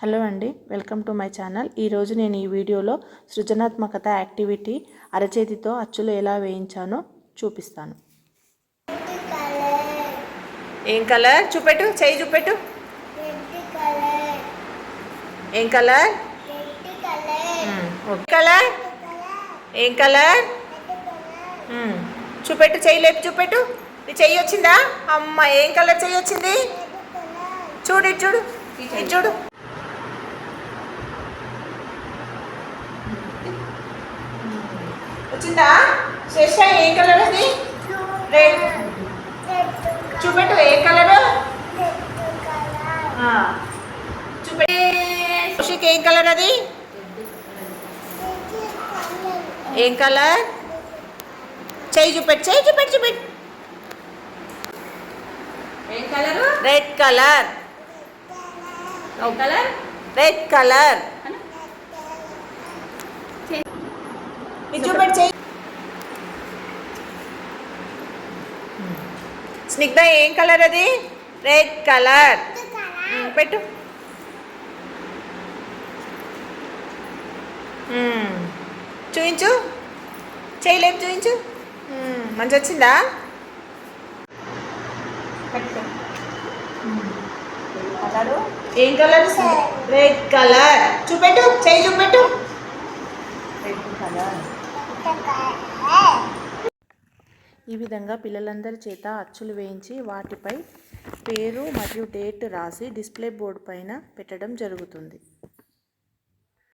Hello అండి welcome to my channel. ఈరోజు నేను ఈ వీడియోలో సృజనాత్మకత యాక్టివిటీ అరచేతితో అచ్చులు ఎలా వేయించానో చూపిస్తాను. ఏం కలర్? చూపెట్టు చేయి చూపెట్టు. ఏం కలర్? ఓకే. కలర్ ఏం కలర్? చూపెట్టు చెయ్యి లేపి చూపెట్టు. నీ చెయ్యి వచ్చిందా? అమ్మ ఏం కలర్ చెయ్యి వచ్చింది? చూడు చూడు ఇటు చూడు. వచ్చిందా? శ్రేష్ట ఏం కలర్ అది? రెడ్. చూపెట్టు ఏ కలర్? చూపెట్టి. కౌశిక్ ఏం కలర్ అది? ఏం కలర్? చెయ్యి చూపెట్టు చెయ్యి చూపెట్టు చూపెట్టు. ఏం colour? Red colour. Colour? Red colour ఇది చూపెట్టు చెయ్యి స్నిగ్ధ ఏం కలర్ అది? Red colour. పెట్టు. చూయించు. చేయలేము చూయించు. మంచి వచ్చిందా? ఏం కలర్? Red colour. చూపెట్టు. చేయి చూపెట్టు. ఈ విధంగా పిల్లలందరి చేత అచ్చులు వేయించి వాటిపై పేరు మరియు డేట్ రాసి డిస్ప్లే బోర్డు పైన పెట్టడం జరుగుతుంది.